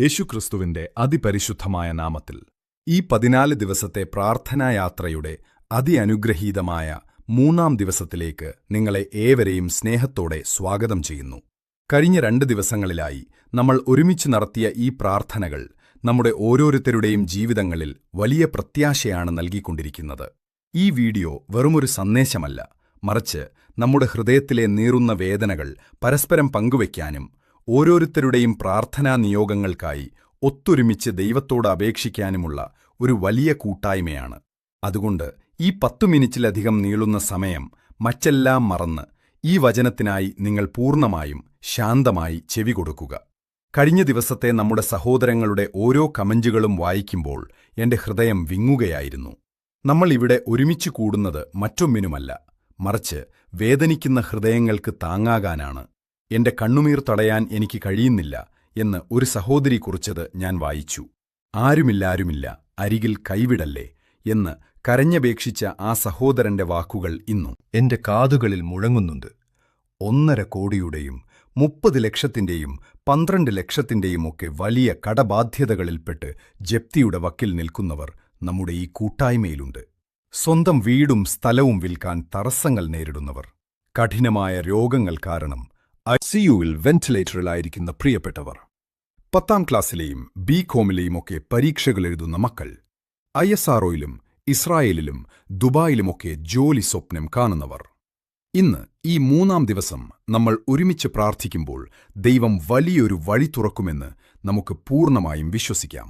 യേശുക്രിസ്തുവിന്റെ അതിപരിശുദ്ധമായ നാമത്തിൽ ഈ പതിനാല് ദിവസത്തെ പ്രാർത്ഥനായാത്രയുടെ അതിഅനുഗ്രഹീതമായ മൂന്നാം ദിവസത്തിലേക്ക് നിങ്ങളെ ഏവരെയും സ്നേഹത്തോടെ സ്വാഗതം ചെയ്യുന്നു. കഴിഞ്ഞ രണ്ട് ദിവസങ്ങളിലായി നമ്മൾ ഒരുമിച്ച് നടത്തിയ ഈ പ്രാർത്ഥനകൾ നമ്മുടെ ഓരോരുത്തരുടെയും ജീവിതങ്ങളിൽ വലിയ പ്രത്യാശയാണ് നൽകിക്കൊണ്ടിരിക്കുന്നത്. ഈ വീഡിയോ വെറുമൊരു സന്ദേശമല്ല മറിച്ച് നമ്മുടെ ഹൃദയത്തിലെ നീറുന്ന വേദനകൾ പരസ്പരം പങ്കുവയ്ക്കാനും ഓരോരുത്തരുടെയും പ്രാർത്ഥനാ നിയോഗങ്ങൾക്കായി ഒത്തൊരുമിച്ച് ദൈവത്തോട് അപേക്ഷിക്കാനുമുള്ള ഒരു വലിയ കൂട്ടായ്മയാണ്. അതുകൊണ്ട് ഈ പത്തു മിനിറ്റിലധികം നീളുന്ന സമയം മറ്റെല്ലാം മറന്ന് ഈ വചനത്തിനായി നിങ്ങൾ പൂർണമായും ശാന്തമായി ചെവി കൊടുക്കുക. കഴിഞ്ഞ ദിവസത്തെ നമ്മുടെ സഹോദരങ്ങളുടെ ഓരോ കമന്റുകളും വായിക്കുമ്പോൾ എന്റെ ഹൃദയം വിങ്ങുകയായിരുന്നു. നമ്മൾ ഇവിടെ ഒരുമിച്ച് കൂടുന്നത് മറ്റൊന്നിനുമല്ല മറിച്ച് വേദനിക്കുന്ന ഹൃദയങ്ങൾക്ക് താങ്ങാകാനാണ്. എന്റെ കണ്ണുനീർ തടയാൻ എനിക്ക് കഴിയുന്നില്ല എന്ന് ഒരു സഹോദരി കുറിച്ചത് ഞാൻ വായിച്ചു. ആരുമില്ലാരുമില്ല അരികിൽ കൈവിടല്ലേ എന്ന് കരഞ്ഞപേക്ഷിച്ച ആ സഹോദരന്റെ വാക്കുകൾ ഇന്നും. എന്റെ കാതുകളിൽ മുഴങ്ങുന്നുണ്ട്. ഒന്നര കോടിയുടെയും മുപ്പത് ലക്ഷത്തിന്റെയും പന്ത്രണ്ട് ലക്ഷത്തിന്റെയും ഒക്കെ വലിയ കടബാധ്യതകളിൽപ്പെട്ട് ജപ്തിയുടെ വക്കിൽ നിൽക്കുന്നവർ നമ്മുടെ ഈ കൂട്ടായ്മയിലുണ്ട്. സ്വന്തം വീടും സ്ഥലവും വിൽക്കാൻ തടസ്സങ്ങൾ നേരിടുന്നവർ. കഠിനമായ രോഗങ്ങൾ കാരണം ഐസിയുവിൽ വെന്റിലേറ്ററിലായിരിക്കുന്ന പ്രിയപ്പെട്ടവർ പത്താം ക്ലാസ്സിലെയും ബി കോമിലെയും ഒക്കെ പരീക്ഷകൾ എഴുതുന്ന മക്കൾ ഐ എസ് ആർഒയിലും ഇസ്രായേലിലും ദുബായിലുമൊക്കെ ജോലി സ്വപ്നം കാണുന്നവർ. ഇന്ന് ഈ മൂന്നാം ദിവസം നമ്മൾ ഒരുമിച്ച് പ്രാർത്ഥിക്കുമ്പോൾ ദൈവം വലിയൊരു വഴി തുറക്കുമെന്ന് നമുക്ക് പൂർണമായും വിശ്വസിക്കാം.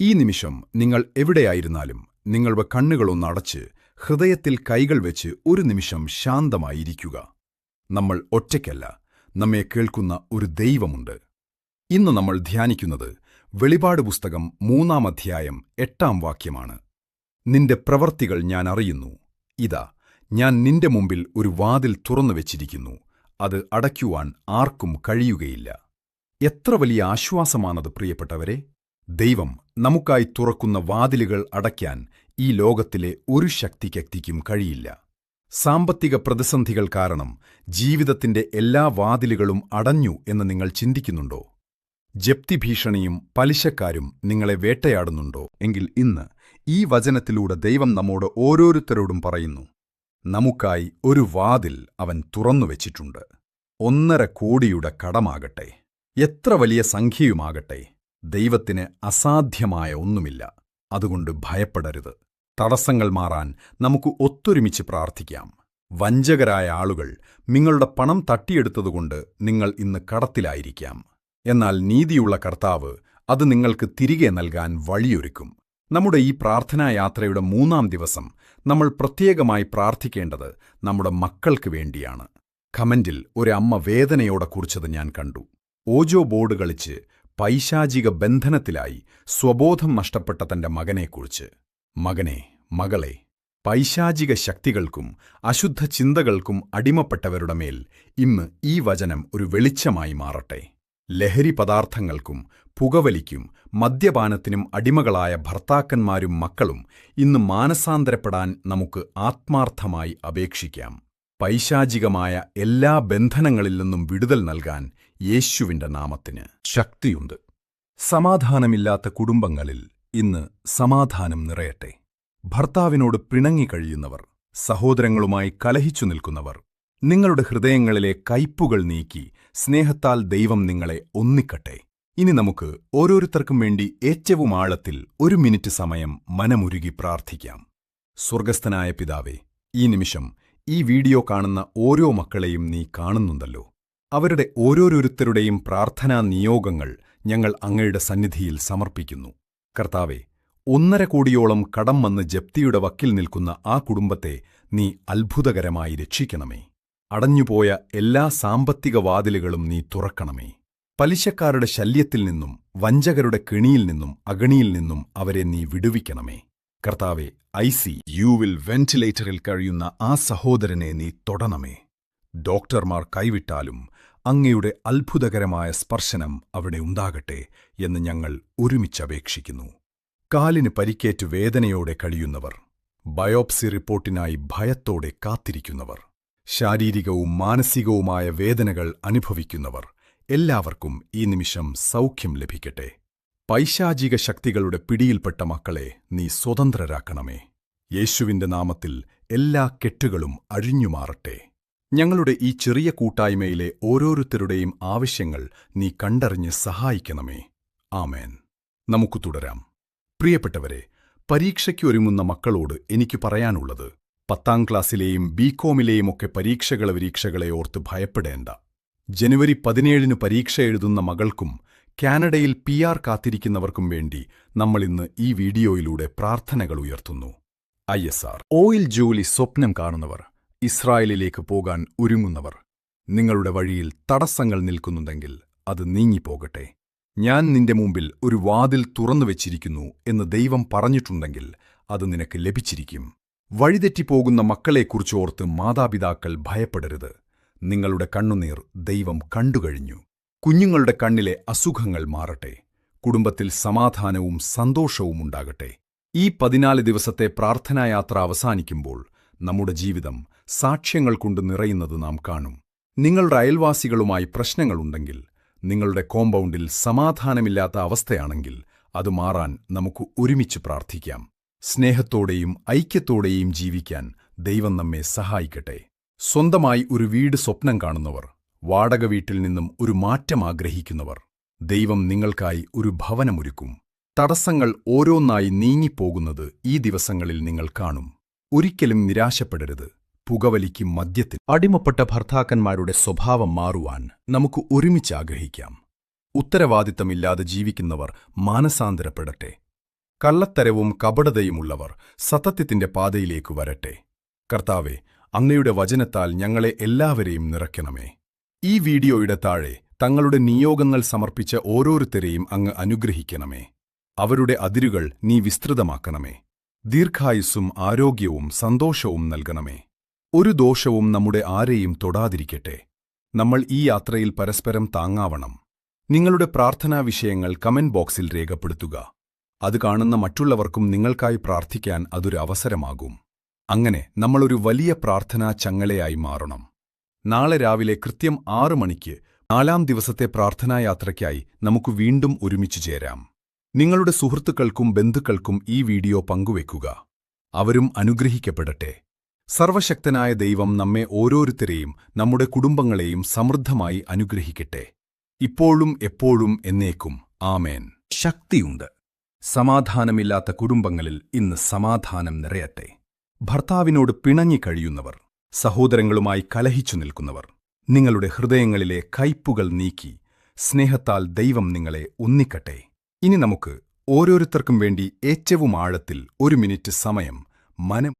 ഈ നിമിഷം നിങ്ങൾ എവിടെയായിരുന്നാലും നിങ്ങളുടെ കണ്ണുകളൊന്നടച്ച് ഹൃദയത്തിൽ കൈകൾ വെച്ച് ഒരു നിമിഷം ശാന്തമായിരിക്കുക. നമ്മൾ ഒറ്റയ്ക്കല്ല നമ്മെ കേൾക്കുന്ന ഒരു ദൈവമുണ്ട്. ഇന്ന് നമ്മൾ ധ്യാനിക്കുന്നത് വെളിപാട് പുസ്തകം മൂന്നാം അധ്യായം എട്ടാം വാക്യമാണ്. നിന്റെ പ്രവർത്തികൾ ഞാൻ അറിയുന്നു. ഇതാ ഞാൻ നിന്റെ മുമ്പിൽ ഒരു വാതിൽ തുറന്നു വെച്ചിരിക്കുന്നു. അത് അടയ്ക്കുവാൻ ആർക്കും കഴിയുകയില്ല. എത്ര വലിയ ആശ്വാസമാണത് പ്രിയപ്പെട്ടവരെ. ദൈവം നമുക്കായി തുറക്കുന്ന വാതിലുകൾ അടയ്ക്കാൻ ഈ ലോകത്തിലെ ഒരു ശക്തിക്കക്തിക്കും കഴിയില്ല. സാമ്പത്തിക പ്രതിസന്ധികൾ കാരണം ജീവിതത്തിന്റെ എല്ലാ വാതിലുകളും അടഞ്ഞു എന്ന് നിങ്ങൾ ചിന്തിക്കുന്നുണ്ടോ? ജപ്തി ഭീഷണിയും പലിശക്കാരും നിങ്ങളെ വേട്ടയാടുന്നുണ്ടോ? എങ്കിൽ ഇന്ന് ഈ വചനത്തിലൂടെ ദൈവം നമ്മോട് ഓരോരുത്തരോടും പറയുന്നു നമുക്കായി ഒരു വാതിൽ അവൻ തുറന്നുവെച്ചിട്ടുണ്ട് ഒന്നര കോടിയുടെ കടമാകട്ടെ. എത്ര വലിയ സംഖ്യയുമാകട്ടെ. ദൈവത്തിന് അസാധ്യമായ ഒന്നുമില്ല. അതുകൊണ്ട് ഭയപ്പെടരുത്. തടസ്സങ്ങൾ മാറാൻ നമുക്ക് ഒത്തൊരുമിച്ച് പ്രാർത്ഥിക്കാം. വഞ്ചകരായ ആളുകൾ നിങ്ങളുടെ പണം തട്ടിയെടുത്തതുകൊണ്ട് നിങ്ങൾ ഇന്ന് കടത്തിലായിരിക്കാം. എന്നാൽ നീതിയുള്ള കർത്താവ് അത് നിങ്ങൾക്ക് തിരികെ നൽകാൻ വഴിയൊരുക്കും. നമ്മുടെ ഈ പ്രാർത്ഥനായാത്രയുടെ മൂന്നാം ദിവസം നമ്മൾ പ്രത്യേകമായി പ്രാർത്ഥിക്കേണ്ടത് നമ്മുടെ മക്കൾക്ക് വേണ്ടിയാണ്. കമന്റിൽ ഒരു അമ്മ വേദനയോടെ കുറിച്ചത് ഞാൻ കണ്ടു. ഓജോ ബോർഡ് കളിച്ച് പൈശാചിക ബന്ധനത്തിലായി സ്വബോധം നഷ്ടപ്പെട്ട തന്റെ മകനെക്കുറിച്ച്. മകനെ മകളെ പൈശാചിക ശക്തികൾക്കും അശുദ്ധ ചിന്തകൾക്കും അടിമപ്പെട്ടവരുടെ മേൽ ഇന്ന് ഈ വചനം ഒരു വെളിച്ചമായി മാറട്ടെ. ലഹരി പദാർത്ഥങ്ങൾക്കും പുകവലിക്കും മദ്യപാനത്തിനും അടിമകളായ ഭർത്താക്കന്മാരും മക്കളും ഇന്ന് മാനസാന്തരപ്പെടാൻ നമുക്ക് ആത്മാർത്ഥമായി അപേക്ഷിക്കാം. പൈശാചികമായ എല്ലാ ബന്ധനങ്ങളിൽ നിന്നും വിടുതൽ നൽകാൻ യേശുവിന്റെ നാമത്തിന് ശക്തിയുണ്ട്. സമാധാനമില്ലാത്ത കുടുംബങ്ങളിൽ ഇന്ന് സമാധാനം നിറയട്ടെ. ഭർത്താവിനോട് പിണങ്ങിക്കഴിയുന്നവർ സഹോദരങ്ങളുമായി കലഹിച്ചു നിൽക്കുന്നവർ നിങ്ങളുടെ ഹൃദയങ്ങളിലെ കയ്പുകൾ നീക്കി സ്നേഹത്താൽ ദൈവം നിങ്ങളെ ഒന്നിക്കട്ടെ. ഇനി നമുക്ക് ഓരോരുത്തർക്കും വേണ്ടി ഏറ്റവും ആഴത്തിൽ ഒരു മിനിറ്റ് സമയം മനമുരുകി പ്രാർത്ഥിക്കാം. സ്വർഗസ്ഥനായ പിതാവേ ഈ നിമിഷം ഈ വീഡിയോ കാണുന്ന ഓരോ മക്കളെയും നീ കാണുന്നുണ്ടല്ലോ. അവരുടെ ഓരോരുത്തരുടെയും പ്രാർത്ഥനാ നിയോഗങ്ങൾ ഞങ്ങൾ അങ്ങയുടെ സന്നിധിയിൽ സമർപ്പിക്കുന്നു. കർത്താവെ ഒന്നര കോടിയോളം കടം വന്ന് ജപ്തിയുടെ വക്കിൽ നിൽക്കുന്ന ആ കുടുംബത്തെ നീ അത്ഭുതകരമായി രക്ഷിക്കണമേ. അടഞ്ഞുപോയ എല്ലാ സാമ്പത്തിക വാതിലുകളും നീ തുറക്കണമേ. പലിശക്കാരുടെ ശല്യത്തിൽ നിന്നും വഞ്ചകരുടെ കെണിയിൽ നിന്നും അഗണിയിൽ നിന്നും അവരെ നീ വിടുവിക്കണമേ. കർത്താവെ ഐ സി യുവിൽ വെന്റിലേറ്ററിൽ കഴിയുന്ന ആ സഹോദരനെ നീ തൊടണമേ. ഡോക്ടർമാർ കൈവിട്ടാലും അങ്ങയുടെ അത്ഭുതകരമായ സ്പർശനം അവിടെ ഉണ്ടാകട്ടെ എന്ന് ഞങ്ങൾ ഒരുമിച്ചപേക്ഷിക്കുന്നു. കാലിന് പരിക്കേറ്റ് വേദനയോടെ കഴിയുന്നവർ ബയോപ്സി റിപ്പോർട്ടിനായി ഭയത്തോടെ കാത്തിരിക്കുന്നവർ ശാരീരികവും മാനസികവുമായ വേദനകൾ അനുഭവിക്കുന്നവർ എല്ലാവർക്കും ഈ നിമിഷം സൗഖ്യം ലഭിക്കട്ടെ. പൈശാചിക ശക്തികളുടെ പിടിയിൽപ്പെട്ട മക്കളെ നീ സ്വതന്ത്രരാക്കണമേ. യേശുവിന്റെ നാമത്തിൽ എല്ലാ കെട്ടുകളും അഴിഞ്ഞുമാറട്ടെ. ഞങ്ങളുടെ ഈ ചെറിയ കൂട്ടായ്മയിലെ ഓരോരുത്തരുടെയും ആവശ്യങ്ങൾ നീ കണ്ടറിഞ്ഞ് സഹായിക്കണമേ. ആമേൻ. നമുക്ക് തുടരാം. പ്രിയപ്പെട്ടവരെ പരീക്ഷയ്ക്ക് ഒരുങ്ങുന്ന മക്കളോട് എനിക്ക് പറയാനുള്ളത് പത്താം ക്ലാസ്സിലെയും ബികോമിലെയും ഒക്കെ പരീക്ഷകളെ പരീക്ഷകളെ ഓർത്ത് ഭയപ്പെടേണ്ട. ജനുവരി പതിനേഴിന് പരീക്ഷ എഴുതുന്ന മകൾക്കും കാനഡയിൽ പി ആർ കാത്തിരിക്കുന്നവർക്കും വേണ്ടി നമ്മളിന്ന് ഈ വീഡിയോയിലൂടെ പ്രാർത്ഥനകൾ ഉയർത്തുന്നു. I S R. ഓയിൽ ജോലി സ്വപ്നം കാണുന്നവർ ഇസ്രായേലിലേക്ക് പോകാൻ ഒരുങ്ങുന്നവർ നിങ്ങളുടെ വഴിയിൽ തടസ്സങ്ങൾ നിൽക്കുന്നുണ്ടെങ്കിൽ അത് നീങ്ങിപ്പോകട്ടെ. ഞാൻ നിന്റെ മുമ്പിൽ ഒരു വാതിൽ തുറന്നു വെച്ചിരിക്കുന്നു എന്ന് ദൈവം പറഞ്ഞിട്ടുണ്ടെങ്കിൽ അത് നിനക്ക് ലഭിച്ചിരിക്കും. വഴിതെറ്റിപ്പോകുന്ന മക്കളെക്കുറിച്ചോർത്ത് മാതാപിതാക്കൾ ഭയപ്പെടരുത്. നിങ്ങളുടെ കണ്ണുനീർ ദൈവം കണ്ടുകഴിഞ്ഞു. കുഞ്ഞുങ്ങളുടെ കണ്ണിലെ അസുഖങ്ങൾ മാറട്ടെ. കുടുംബത്തിൽ സമാധാനവും സന്തോഷവും ഉണ്ടാകട്ടെ. ഈ പതിനാല് ദിവസത്തെ പ്രാർത്ഥനായാത്ര അവസാനിക്കുമ്പോൾ നമ്മുടെ ജീവിതം സാക്ഷ്യങ്ങൾ കൊണ്ട് നിറയുന്നത് നാം കാണും. നിങ്ങളുടെ അയൽവാസികളുമായി പ്രശ്നങ്ങളുണ്ടെങ്കിൽ നിങ്ങളുടെ കോമ്പൗണ്ടിൽ സമാധാനമില്ലാത്ത അവസ്ഥയാണെങ്കിൽ അത് മാറാൻ നമുക്ക് ഒരുമിച്ച് പ്രാർത്ഥിക്കാം. സ്നേഹത്തോടെയും ഐക്യത്തോടെയും ജീവിക്കാൻ ദൈവം നമ്മെ സഹായിക്കട്ടെ. സ്വന്തമായി ഒരു വീട് സ്വപ്നം കാണുന്നവർ വാടക വീട്ടിൽ നിന്നും ഒരു മാറ്റം ആഗ്രഹിക്കുന്നവർ ദൈവം നിങ്ങൾക്കായി ഒരു ഭവനമൊരുക്കും. തടസ്സങ്ങൾ ഓരോന്നായി നീങ്ങിപ്പോകുന്നത് ഈ ദിവസങ്ങളിൽ നിങ്ങൾ കാണും. ഒരിക്കലും നിരാശപ്പെടരുത്. പുകവലിക്കും മദ്യത്തിൽ അടിമപ്പെട്ട ഭർത്താക്കന്മാരുടെ സ്വഭാവം മാറുവാൻ നമുക്ക് ഒരുമിച്ച് ആഗ്രഹിക്കാം. ഉത്തരവാദിത്തമില്ലാതെ ജീവിക്കുന്നവർ മാനസാന്തരപ്പെടട്ടെ. കള്ളത്തരവും കപടതയുമുള്ളവർ സത്യത്തിന്റെ പാതയിലേക്ക് വരട്ടെ. കർത്താവെ അങ്ങയുടെ വചനത്താൽ ഞങ്ങളെ എല്ലാവരെയും നിറയ്ക്കണമേ. ഈ വീഡിയോയുടെ താഴെ തങ്ങളുടെ നിയോഗങ്ങൾ സമർപ്പിച്ച ഓരോരുത്തരെയും അങ്ങ് അനുഗ്രഹിക്കണമേ. അവരുടെ അതിരുകൾ നീ വിസ്തൃതമാക്കണമേ. ദീർഘായുസ്സും ആരോഗ്യവും സന്തോഷവും നൽകണമേ. ഒരു ദോഷവും നമ്മുടെ ആരെയും തൊടാതിരിക്കട്ടെ. നമ്മൾ ഈ യാത്രയിൽ പരസ്പരം താങ്ങാവണം. നിങ്ങളുടെ പ്രാർത്ഥനാ വിഷയങ്ങൾ കമന്റ് ബോക്സിൽ രേഖപ്പെടുത്തുക. അത് കാണുന്ന മറ്റുള്ളവർക്കും നിങ്ങൾക്കായി പ്രാർത്ഥിക്കാൻ അതൊരു അവസരമാകും. അങ്ങനെ നമ്മളൊരു വലിയ പ്രാർത്ഥനാ ചങ്ങലയായി മാറണം. നാളെ രാവിലെ കൃത്യം ആറു മണിക്ക് നാലാം ദിവസത്തെ പ്രാർത്ഥനായാത്രയ്ക്കായി നമുക്ക് വീണ്ടും ഒരുമിച്ചു ചേരാം. നിങ്ങളുടെ സുഹൃത്തുക്കൾക്കും ബന്ധുക്കൾക്കും ഈ വീഡിയോ പങ്കുവെക്കുക. അവരും അനുഗ്രഹിക്കപ്പെടട്ടെ. സർവശക്തനായ ദൈവം നമ്മെ ഓരോരുത്തരെയും നമ്മുടെ കുടുംബങ്ങളെയും സമൃദ്ധമായി അനുഗ്രഹിക്കട്ടെ. ഇപ്പോഴും എപ്പോഴും എന്നേക്കും. ആമേൻ. ശക്തിയുണ്ട്. സമാധാനമില്ലാത്ത കുടുംബങ്ങളിൽ ഇന്ന് സമാധാനം നിറയട്ടെ. ഭർത്താവിനോട് പിണങ്ങിക്കഴിയുന്നവർ സഹോദരങ്ങളുമായി കലഹിച്ചു നിൽക്കുന്നവർ നിങ്ങളുടെ ഹൃദയങ്ങളിലെ കയ്പുകൾ നീക്കി സ്നേഹത്താൽ ദൈവം നിങ്ങളെ ഒന്നിക്കട്ടെ. ഇനി നമുക്ക് ഓരോരുത്തർക്കും വേണ്ടി ഏറ്റവും ആഴത്തിൽ ഒരു മിനിറ്റ് സമയം മനം